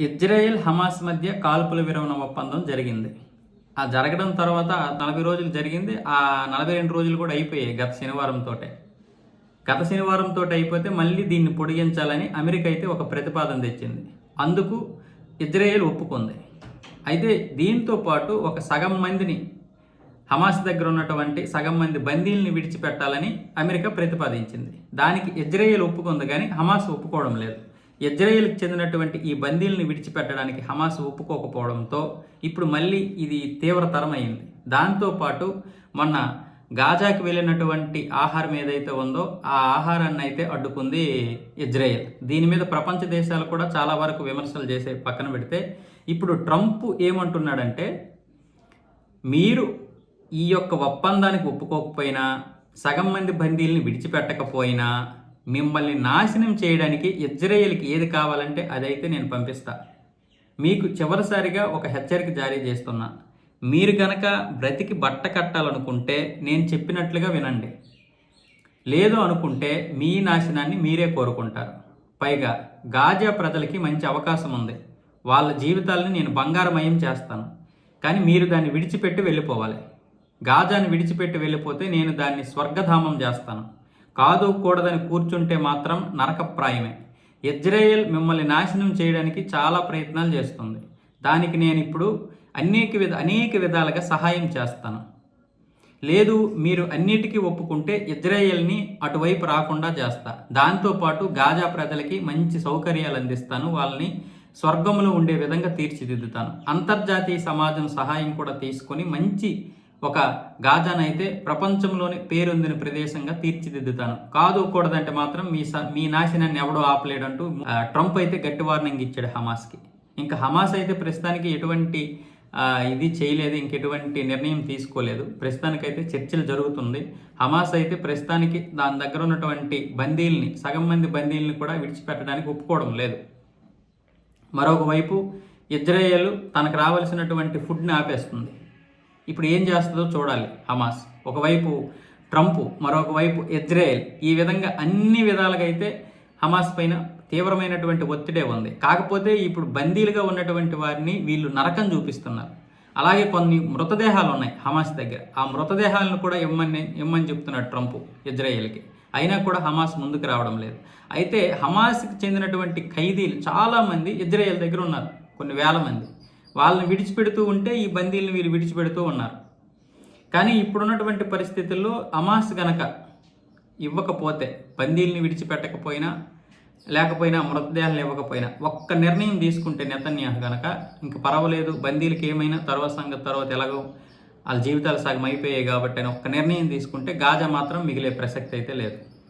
Israel Hamas మధ్య కాల్పుల విరమణ ఒప్పందం జరిగింది. ఆ జరగడం తర్వాత నలభై రోజులు జరిగింది. ఆ నలభై రెండు రోజులు కూడా అయిపోయాయి గత శనివారంతో గత శనివారంతో అయిపోతే మళ్ళీ దీన్ని పొడిగించాలని అమెరికా అయితే ఒక ప్రతిపాదన తెచ్చింది. అందుకు ఇజ్రాయెల్ ఒప్పుకుంది. అయితే దీంతో పాటు ఒక సగం మందిని హమాస్ దగ్గర ఉన్నటువంటి సగం మంది బందీల్ని విడిచిపెట్టాలని అమెరికా ప్రతిపాదించింది. దానికి ఇజ్రాయెల్ ఒప్పుకుంది కానీ హమాస్ ఒప్పుకోవడం లేదు. ఇజ్రాయెల్కి చెందినటువంటి ఈ బందీల్ని విడిచిపెట్టడానికి హమాస్ ఒప్పుకోకపోవడంతో ఇప్పుడు మళ్ళీ ఇది తీవ్రతరమైంది దాంతోపాటు మొన్న గాజాకి వెళ్ళినటువంటి ఆహారం ఏదైతే ఉందో ఆ ఆహారాన్ని అయితే అడ్డుకుంది ఇజ్రాయెల్. దీని మీద ప్రపంచ దేశాలు కూడా చాలా వరకు విమర్శలు చేసే పక్కన పెడితే ఇప్పుడు ట్రంప్ ఏమంటున్నాడంటే మీరు ఈ యొక్క ఒప్పందానికి ఒప్పుకోకపోయినా సగం మంది బందీల్ని విడిచిపెట్టకపోయినా మిమ్మల్ని నాశనం చేయడానికి ఇజ్రాయేల్కి ఏది కావాలంటే అదైతే నేను పంపిస్తా. మీకు చివరిసారిగా ఒక హెచ్చరిక జారీ చేస్తున్నా. మీరు గనక బ్రతికి బట్ట కట్టాలనుకుంటే నేను చెప్పినట్లుగా వినండి. లేదు అనుకుంటే మీ నాశనాన్ని మీరే కోరుకుంటారు. పైగా గాజా ప్రజలకి మంచి అవకాశం ఉంది. వాళ్ళ జీవితాలను నేను బంగారమయం చేస్తాను. కానీ మీరు దాన్ని విడిచిపెట్టి వెళ్ళిపోవాలి. గాజాని విడిచిపెట్టి వెళ్ళిపోతే నేను దాన్ని స్వర్గధామం చేస్తాను. కాదు కూడదని కూర్చుంటే మాత్రం నరకప్రాయమే. ఇజ్రాయెల్ మిమ్మల్ని నాశనం చేయడానికి చాలా ప్రయత్నాలు చేస్తుంది. దానికి నేను ఇప్పుడు అనేక విధ అనేక విధాలుగా సహాయం చేస్తాను. లేదు మీరు అన్నిటికీ ఒప్పుకుంటే ఇజ్రాయెల్ని అటువైపు రాకుండా చేస్తా. దాంతోపాటు గాజా ప్రజలకి మంచి సౌకర్యాలు అందిస్తాను. వాళ్ళని స్వర్గంలో ఉండే విధంగా తీర్చిదిద్దుతాను. అంతర్జాతీయ సమాజం సహాయం కూడా తీసుకొని మంచి ఒక గాజానైతే ప్రపంచంలోని పేరొందిన ప్రదేశంగా తీర్చిదిద్దుతాను. కాదు కూడదంటే మాత్రం మీ స మీ నాశనాన్ని ఎవడో ఆపలేడంటూ ట్రంప్ అయితే గట్టి వార్నింగ్ ఇచ్చాడు హమాస్కి. ఇంకా హమాస్ అయితే ప్రస్తుతానికి ఎటువంటి ఇది చేయలేదు ఇంకెటువంటి నిర్ణయం తీసుకోలేదు. ప్రస్తుతానికైతే చర్చలు జరుగుతుంది. హమాస్ అయితే ప్రస్తుతానికి దాని దగ్గర ఉన్నటువంటి బందీల్ని సగం మంది బందీల్ని కూడా విడిచిపెట్టడానికి ఒప్పుకోవడం లేదు. మరొకవైపు ఇజ్రాయేల్ తనకు రావాల్సినటువంటి ఫుడ్ని ఆపేస్తుంది. ఇప్పుడు ఏం చేస్తుందో చూడాలి హమాస్. ఒకవైపు ట్రంప్ మరొక వైపు ఇజ్రాయెల్. ఈ విధంగా అన్ని విధాలుగా అయితే హమాస్ పైన తీవ్రమైనటువంటి ఒత్తిడే ఉంది. కాకపోతే ఇప్పుడు బందీలుగా ఉన్నటువంటి వారిని వీళ్ళు నరకం చూపిస్తున్నారు. అలాగే కొన్ని మృతదేహాలు ఉన్నాయి హమాస్ దగ్గర. ఆ మృతదేహాలను కూడా ఇమ్మని ఇమ్మని చెప్తున్నాడు ట్రంప్ ఇజ్రాయెల్కి. అయినా కూడా హమాస్ ముందుకు రావడం లేదు. అయితే హమాస్కి చెందినటువంటి ఖైదీలు చాలామంది ఇజ్రాయెల్ దగ్గర ఉన్నారు. కొన్ని వేల మంది. వాళ్ళని విడిచిపెడుతూ ఉంటే ఈ బందీలను వీరు విడిచిపెడుతూ ఉన్నారు. కానీ ఇప్పుడున్నటువంటి పరిస్థితుల్లో అమాస్ గనక ఇవ్వకపోతే బందీల్ని విడిచిపెట్టకపోయినా లేకపోయినా మృతదేహాలు ఇవ్వకపోయినా ఒక్క నిర్ణయం తీసుకుంటే నెతన్యాహ్ గనక ఇంక పర్వాలేదు బందీలకి ఏమైనా తర్వాత సంగతి తర్వాత ఎలాగో వాళ్ళ జీవితాలు సగం అయిపోయాయి కాబట్టి అని ఒక్క నిర్ణయం తీసుకుంటే గాజా మాత్రం మిగిలే ప్రసక్తి అయితే లేదు.